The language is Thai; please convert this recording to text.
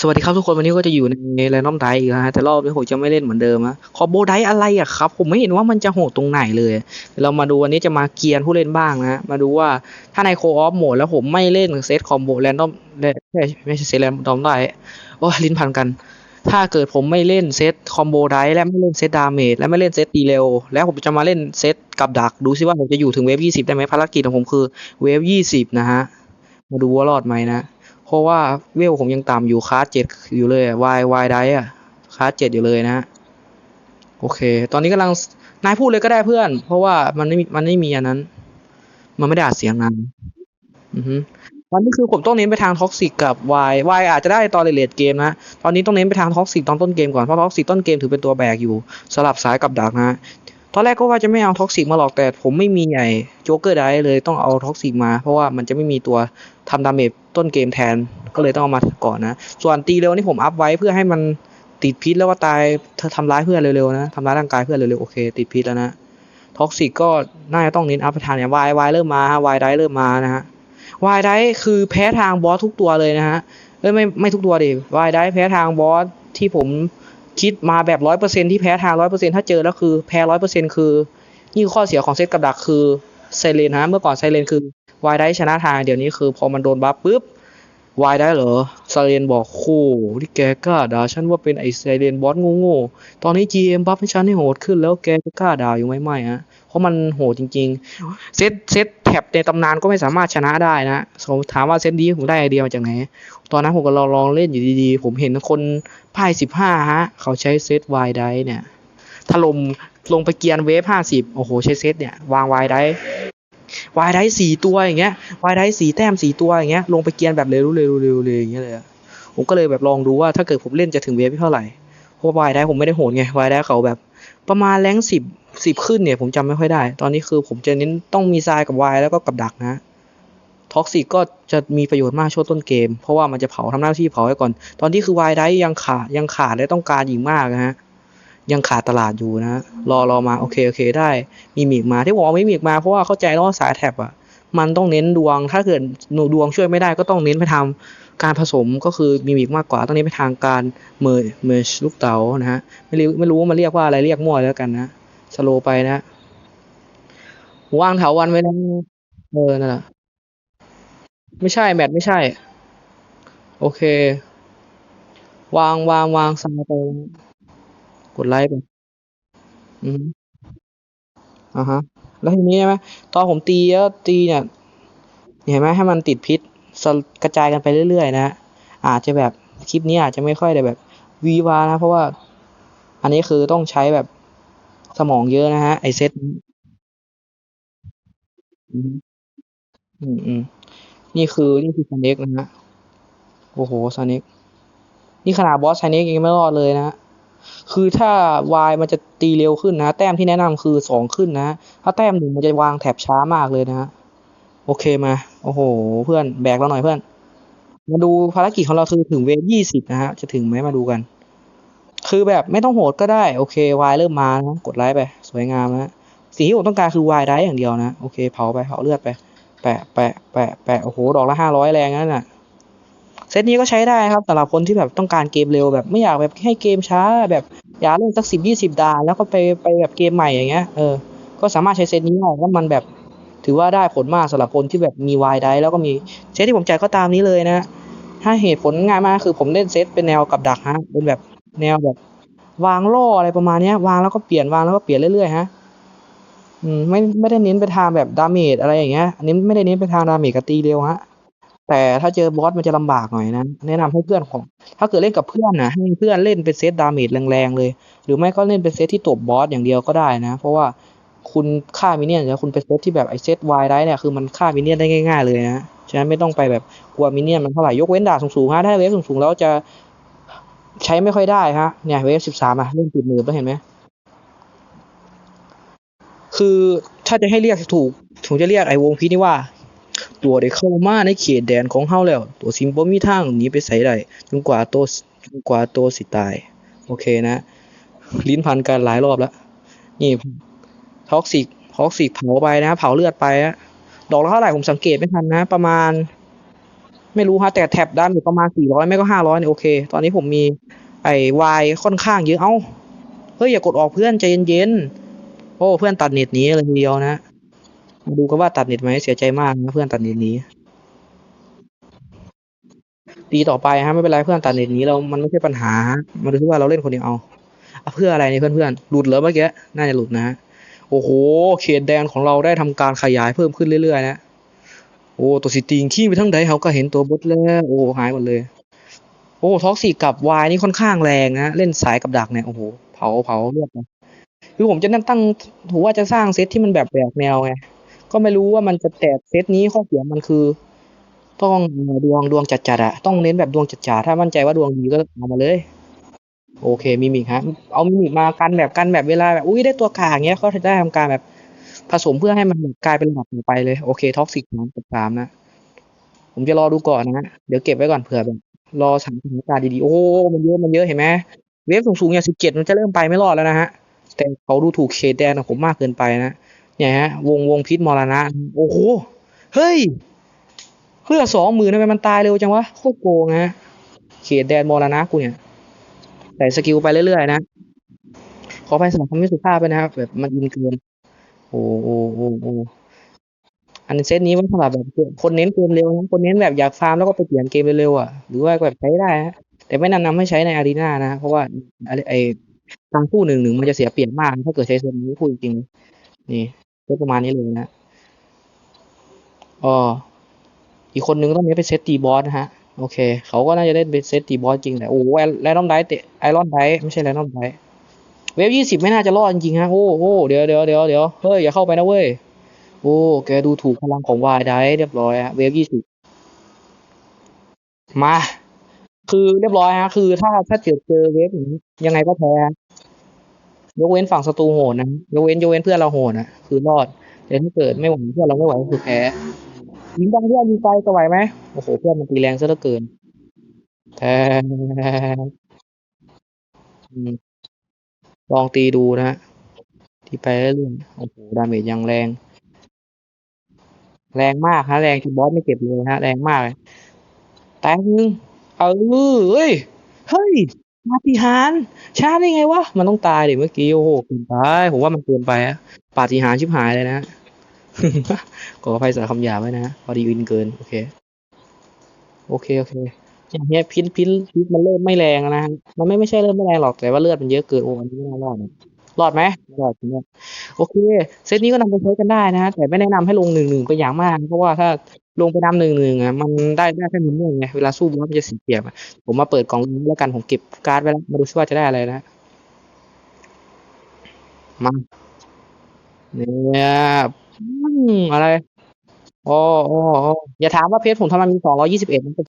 สวัสดีครับทุกคนวันนี้ก็จะอยู่ในแรนดอมไดอีกนะฮะแต่รอบนี้ผมจะไม่เล่นเหมือนเดิมนะคอมโบไดอะไรอะครับ ผมไม่เห็นว่ามันจะโหดตรงไหนเลย เรามาดูวันนี้จะมาเกียร์ผู้เล่นบ้างนะมาดูว่าถ้าในโคออฟโหมดแล้วผมไม่เล่นเซตคอมโบแรนดอมไม่ไม่ใช่เซตแรนดอมได้โอ้ลิ้นพันกัน ถ้าเกิดผมไม่เล่นเซตคอมโบไดและไม่เล่นเซตดาเมจและไม่เล่นเซตตีเร็วแล้วผมจะมาเล่นเซตกับดักดูซิว่าผมจะอยู่ถึงเวฟ20 ได้ไหมภารกิจของผมคือเวฟ20 นะฮะมาดูว่ารอดไหมนะ เพราะว่าเวลผมยังต่ำอยู่คลาสเจ็ดอยู่เลยวายวายได้อะคลาสเจ็ดอยู่เลยนะฮะโอเค ตอนนี้กำลังนายพูดเลยก็ได้เพื่อน เพราะว่ามันไม่มันไม่มีอันนั้น มันไม่ได้อัดเสียงนานอือฮึตอนนี้คือผมต้องเน้นไปทางท็อกซิกกับวายวายอาจจะได้ตอนเลดเกมนะ ตอนนี้ต้องเน้นไปทางท็อกซิกตอนต้นเกมก่อน เพราะท็อกซิกต้นเกมถือเป็นตัวแบกอยู่ สลับสายกับดักนะ ตอนแรกก็ว่าจะไม่เอาท็อกซิกมาหรอกแต่ผมไม่มีใหญ่โจ๊กเกอร์ได้เลยต้องเอาท็อกซิกมา เพราะว่ามันจะไม่มีตัวทำดาเมจต้นเกมแทนก็เลยต้องเอามาก่อนนะ ส่วนตีเร็วนี่ผมอัพไว้เพื่อให้มันติดพิษแล้วก็ตายเธอทำร้ายเพื่อนเร็วๆนะทำร้ายร่างกายเพื่อนเร็วๆโอเค ติดพิษแล้วนะท็อกซิกก็น่าจะต้องเน้นอัพทางเนี่ยวายวายเริ่มมาฮะวายได้เริ่มมานะฮะวายได้คือแพ้ทางบอสทุกตัวเลยนะฮะเอ้ยไม่ไม่ทุกตัวดิวายได้แพ้ทางบอสที่ผม คิดมาแบบร้อยเปอร์เซ็นที่แพ้ทางร้อยเปอร์เซ็นถ้าเจอแล้วคือแพ้ร้อยเปอร์เซ็นคือ นี่คือข้อเสียของเซตกับดักคือไซเลนฮะเมื่อก่อนไซเลนคือวายได้ชนะทางเดี๋ยวนี้คือ พอมันโดนบัฟปุ๊บวายได้เหรอไซเลนบอกโอ้ที่แกกล้าด่าฉันว่าเป็นไอไซเลนบอสโง่ๆตอนนี้ GM บัฟให้ฉันให้โหดขึ้นแล้วแกจะกล้าด่าอยู่ไหมไม่ฮะเพราะมันโหดจริง ๆ เซตเซต แท็บในตำนานก็ไม่สามารถชนะได้นะผมถามว่าเซตนี้ผมได้ไอเดียมาจากไหน ตอนนั้นผมก็ลองลองเล่นอยู่ดีๆ ผมเห็นคนพ่ายสิบห้าฮะ เขาใช้เซตวายได้เนี่ยถล่มลงไปเกียร์เวฟห้าสิบโอ้โห ใช้เซตเนี่ย วางวายได้วายได้สี่ตัวอย่างเงี้ยวายได้สี่แต้มสี่ตัวอย่างเงี้ยลงไปเกียร์แบบเร็วเร็วเร็วเลยอย่างเงี้ยเลยผมก็เลยแบบลองดูว่าถ้าเกิดผมเล่นจะถึงเวฟเท่าไหร่เพราะวายได้ผมไม่ได้โหดไงวายได้เขาแบบ ประมาณแรงสิบสิบขึ้นเนี่ยผมจำไม่ค่อยได้ ตอนนี้คือผมจะเน้นต้องมีทรายกับวายแล้วก็กับดักนะท็อกซิกก็จะมีประโยชน์มากช่วงต้นเกม เพราะว่ามันจะเผาทำหน้าที่เผาไว้ก่อน ตอนที่คือวายได้ยังขาดยังขาดและต้องการอีกมากนะฮะยังขาดตลาดอยู่นะ รอรอมาโอเคโอเคได้ มีมีกมาที่บอกว่าไม่มีกมาเพราะว่าเข้าใจแล้วว่าสายแท็บอะ มันต้องเน้นดวง ถ้าเกิดหนูดวงช่วยไม่ได้ก็ต้องเน้นไปทำการผสมก็คือมีมีกมากกว่าต้องเน้นไปทางการเมอร์เมอร์ลูกเต๋านะฮะไม่รู้ไม่รู้ว่ามันเรียกว่าอะไรเรียกมั่วแล้วกันนะสโลไปนะวางเถาวันไว้แล้วเออนั่นแหละไม่ใช่แมทไม่ใช่ โอเค วางวางวางซ้ายไปกดไลค์ไปอืมอ่าฮะ แล้วทีนี้ใช่ไหมตอนผมตีแล้วตีเนี่ยเห็นไหมให้มันติดพิษกระจายกันไปเรื่อยๆ นะ อาจจะแบบคลิปนี้อาจจะไม่ค่อยได้แบบวีวานะ เพราะว่า อันนี้คือต้องใช้แบบสมองเยอะนะฮะ ไอเซตนี้อืมอืมอืมนี่คือนี่คือซาเน็กนะฮะ โอ้โหซาเน็กนี่ขนาดบอสซาเน็กยังไม่รอดเลยนะฮะ คือถ้าวายมันจะตีเร็วขึ้นนะ แต้มที่แนะนำคือสองขึ้นนะ ถ้าแต้มหนึ่งมันจะวางแถบช้ามากเลยนะโอเคมา โอ้โห เพื่อนแบกเราหน่อยเพื่อน มาดูภารกิจของเราคือถึงเวฟยี่สิบนะฮะ จะถึงไหมมาดูกัน คือแบบไม่ต้องโหดก็ได้ โอเควายเริ่มมานะกดไลค์ไป สวยงามนะสิ่งที่ผมต้องการคือวายได้อย่างเดียวนะ โอเค เผาไป เผาเลือดไป แปะ แปะ แปะ แปะ โอ้โห ดอกละห้าร้อยแรงนั่นน่ะ เซตนี้ก็ใช้ได้ครับสำหรับคนที่แบบต้องการเกมเร็วแบบไม่อยากแบบให้เกมช้า แบบอยากเล่นสักสิบยี่สิบดาแล้วก็ไปไปแบบเกมใหม่อย่างเงี้ยเออก็สามารถใช้เซตนี้ได้แล้วมันแบบถือว่าได้ผลมากสำหรับคนที่แบบมีวายได้แล้วก็มีเซตที่ผมจ่ายก็ตามนี้เลยนะ ถ้าเหตุผลง่ายมากคือผมเล่นเซตเป็นแนวกับดักฮะเป็นแบบแนวแบบ วางล่ออะไรประมาณเนี้ยวางแล้วก็เปลี่ยนวางแล้วก็เปลี่ยนเรื่อยๆฮะอืมไม่ไม่ได้เน้นไปทางแบบดาเมจอะไรอย่างเงี้ยอันนี้ไม่ได้เน้นไปทางดาเมจกับตีเร็วฮะ แต่ถ้าเจอบอสมันจะลำบากหน่อยนะ แนะนำให้เพื่อนของ ถ้าเกิดเล่นกับเพื่อนนะให้เพื่อนเล่นเป็นเซตดาเมจแรงๆเลย หรือไม่ก็เล่นเป็นเซตที่ตบบอสอย่างเดียวก็ได้นะ เพราะว่าคุณฆ่ามินเนี่ยนแล้วคุณเป็นเซตที่แบบไอเซตวายได้เนี่ยคือมันฆ่ามินเนี่ยนได้ง่าย ๆเลยนะฉะนั้นไม่ต้องไปแบบกลัวมินเนี่ยนมันเท่าไหร่ยกเว้นดาบสูงๆฮะถ้าเวฟสูงๆแล้วจะใช้ไม่ค่อยได้ฮะเนี่ยเวฟสิบสามอะเล่นติดมือแล้วเห็นไหมคือถ้าจะให้เรียกถูกผมจะเรียกไอวงพีนี่ว่า ตัวได้เข้ามาในเขตแดนของเฮาแล้ว ตัวซิมบ่มีทางหนีไปไสได้จนกว่าตัวจนกว่าตัวสิตาย โอเคนะ ลิ้นพันกันหลายรอบแล้ว นี่ท็อกซิกท็อกซิกเผาไปนะ เผาเลือดไปนะดอกละเท่าไหร่ผมสังเกตไม่ทันนะ ประมาณ ไม่รู้ฮะแต่แท็บด้านอยู่ประมาณสี่ร้อยไม่ก็ห้าร้อยเนี่ยโอเค ตอนนี้ผมมีไอ้วายค่อนข้างเยอะเอ้าเฮ้ยอย่ากดออกเพื่อนใจเย็นๆโอ้เพื่อนตัดเน็ตหนี้เลยทีเดียวนะ มาดูกันว่าตัดเน็ตไหมเสียใจมากนะเพื่อนตัดเน็ตนี้ ดีต่อไปฮะไม่เป็นไรเพื่อนตัดเน็ตนี้เรา มันไม่ใช่ปัญหามาดูที่ว่าเราเล่นคนเดียวเอาเอาเพื่ออะไรเนี่ยเพื่อนๆหลุดเหรอเมื่อกี้น่าจะหลุดนะฮะโอ้โห เขตแดนของเราได้ทำการขยายเพิ่มขึ้นเรื่อยๆนะโอ้ตัวสิตีงขี้ไปทั้งใดเขาก็เห็นตัวบดแล้วโอ้หายหมดเลย โอ้ท็อกซี่กับวายนี่ค่อนข้างแรงนะเล่นสายกับดักเนี่ยโอ้โหเผาเผาเลือดนะคือผมจะนั่งตั้งถือว่าจะสร้างเซตที่มันแบบแปลกแนวไง ก็ไม่รู้ว่ามันจะแตกเซตนี้ข้อเสียมันคือ ต้องดวงดวงจัดๆอะต้องเน้นแบบดวงจัดๆถ้ามั่นใจว่าดวงดีก็เอามาเลย โอเคมิมิกฮะ เอามิมิกมากันแบบกันแบบเวลาแบบอุ้ยได้ตัวกลางเงี้ยเขาจะได้ทำการแบบผสมเพื่อให้มันกลายเป็นระดับไปเลยโอเคท็อกซิกสามกับสามนะผมจะรอดูก่อนนะฮะเดี๋ยวเก็บไว้ก่อนเผื่อแบบรอสถานการณ์ดีๆโอ้มันเยอะมันเยอะเห็นไหมเวฟสูงๆอย่างสิบเจ็ดมันจะเริ่มไปไม่รอดแล้วนะฮะแต่เขาดูถูกเขตแดนของผมมากเกินไปนะ เนี่ยฮะ วงวงพิษมรณะ โอ้โห เฮ้ยเพื่อสองหมื่นทำไมมันตายเร็วจังวะ โคตรโกงฮะ เขตแดนมรณะกูเนี่ยใส่สกิลไปเรื่อยๆนะ ขอไปสำหรับคำไม่สุภาพไปนะครับ แบบมันอินเกิน โอ้โอ้โอ้โอ้อันเซตนี้ไว้สำหรับแบบคนเน้นเกมเร็วนะคนเน้นแบบอยากฟาร์มแล้วก็ไปเปลี่ยนเกมเร็วๆอะ หรือว่าแบบใช้ได้ฮะ แต่ไม่แนะนำให้ใช้ในอารีนานะ เพราะว่าไอ้ทางคู่หนึ่งหนึ่งมันจะเสียเปรียบมาก ถ้าเกิดใช้เซตนี้พูดจริงนี่ ก็ประมาณนี้เลยนะอ๋ออีกคนนึงต้องเน้นเป็นเซตตีบอสนะฮะ โอเค เขาก็น่าจะเล่นเป็นเซตตีบอสจริงแต่โอ้ไอรอนไดเตะไอรอนไดไม่ใช่ไอรอนไดเวฟยี่สิบไม่น่าจะรอดจริงฮะ โอ้โหเดี๋ยวเดี๋ยวเดี๋ยวเดี๋ยวเฮ้ย อย่าเข้าไปนะเว้ย โอ้ แกดูถูกพลังของวายได้เรียบร้อยฮะ เวฟยี่สิบมา คือเรียบร้อยฮะ คือถ้าถ้าเจอเจอเวฟอย่างนี้ยังไงก็แพ้ฮะ ยกเว้นฝั่งศัตรูโหดนะยกเว้นยกเว้นเพื่อนเราโหดนะคือรอดแต่ถ้าเกิดไม่ไหวเพื่อนเราไม่ไหวก็คือแพ้ยิงดังเพื่อนยิงไปจะไหวไหมโอ้โหเพื่อนมันตีแรงซะเหลือเกินแทนลองตีดูนะฮะที่ไปเรื่อยๆโอ้โหดาเมจยังแรง แรงมากฮะแรงที่บอสไม่เก็บเลยฮะ แรงมากเลยแตงนึงเออเฮ้ยเฮ้ย ปาฏิหาริย์ช้าได้ไงวะ มันต้องตายดิเมื่อกี้ โอ้โหเกินไปผมว่ามันเกินไปอะปาฏิหาริย์ชิบหายเลยนะ ขออภัยสารคำหยาบไว้นะ พอดีวินเกิน โอเค โอเค โอเคอย่างเงี้ยพินพินพินมันเริ่มไม่แรงแล้วนะฮะมันไม่ไม่ใช่เริ่มไม่แรงหรอกแต่ว่าเลือดมันเยอะเกินโอ้อันนี้ไม่น่ารอดนะรอดไหมรอดเนี่ย โอเค เซตนี้ก็นำไปใช้กันได้นะฮะแต่ไม่แนะนำให้ลงหนึ่งหนึ่งไปอย่างมาก เพราะว่าถ้าลงไปนำหนึ่งหนึ่งอะมันได้ได้แค่มินเนี่ยนไงเวลาสู้บอสมันจะเสียเปรียบอะผมมาเปิดกล่องนี้แล้วกันผมเก็บการ์ดไว้แล้วมาดูซิว่าจะได้อะไรนะมาเนี่ยอะไรอ๋ออ๋ออ๋อย่าถามว่าเพจผมทำไมมีสองร้อยยี่สิบเอ็ดมัน